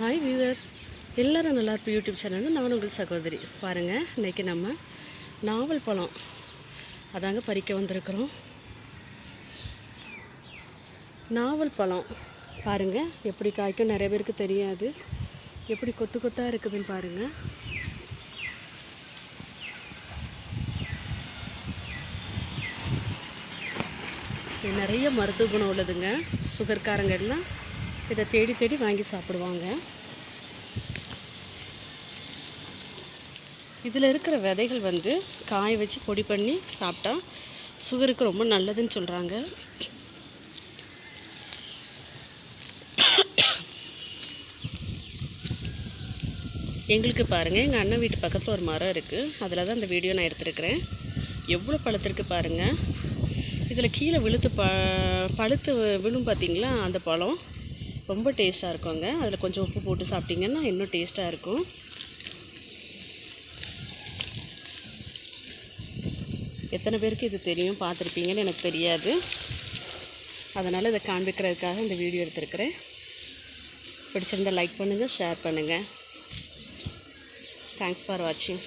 Hi viewers எல்லோரும் நல்லா இருப்போம் யூடியூப் சேனல் வந்து நான் உங்கள் சகோதரி. பாருங்கள் இன்றைக்கி நம்ம நாவல் பழம். அதாங்க பறிக்க வந்திருக்கிறோம். நாவல் பழம். பாருங்கள் எப்படி காய்க்கும் நிறைய பேருக்கு தெரியாது. எப்படி கொத்து கொத்தாக இருக்குதுன்னு பாருங்கள் நிறைய மருத்துவ குணம் உள்ளதுங்க. சுகர்காரங்க எல்லாம் இதை தேடி தேடி வாங்கி சாப்பிடுவாங்க. இதில் இருக்கிற விதைகள் வந்து காய வச்சு பொடி பண்ணி சாப்பிட்டா சுகருக்கு ரொம்ப நல்லதுன்னு சொல்கிறாங்க எங்களுக்கு பாருங்கள் எங்கள் அண்ணன் வீட்டு பக்கத்தில் ஒரு மரம் இருக்குது அதில் தான் இந்த வீடியோ நான் எடுத்துருக்கிறேன். எவ்வளோ பழுத்திருக்கு பாருங்கள் இதில் கீழே விழுத்து ப பழுத்து விழும் பார்த்தீங்களா அந்த பழம். ரொம்ப டேஸ்ட்டாக இருக்குங்க. அதில் கொஞ்சம் உப்பு போட்டு சாப்பிட்டிங்கன்னா இன்னும் டேஸ்ட்டாக இருக்கும். எத்தனை பேருக்கு இது தெரியும் பார்த்துருப்பீங்கன்னு எனக்கு தெரியாது. அதனால் இதை காண்பிக்கிறதுக்காக இந்த வீடியோ எடுத்திருக்கிறேன். பிடிச்சிருந்தா லைக் பண்ணுங்கள் ஷேர் பண்ணுங்கள் தேங்க்ஸ் ஃபார் வாட்சிங்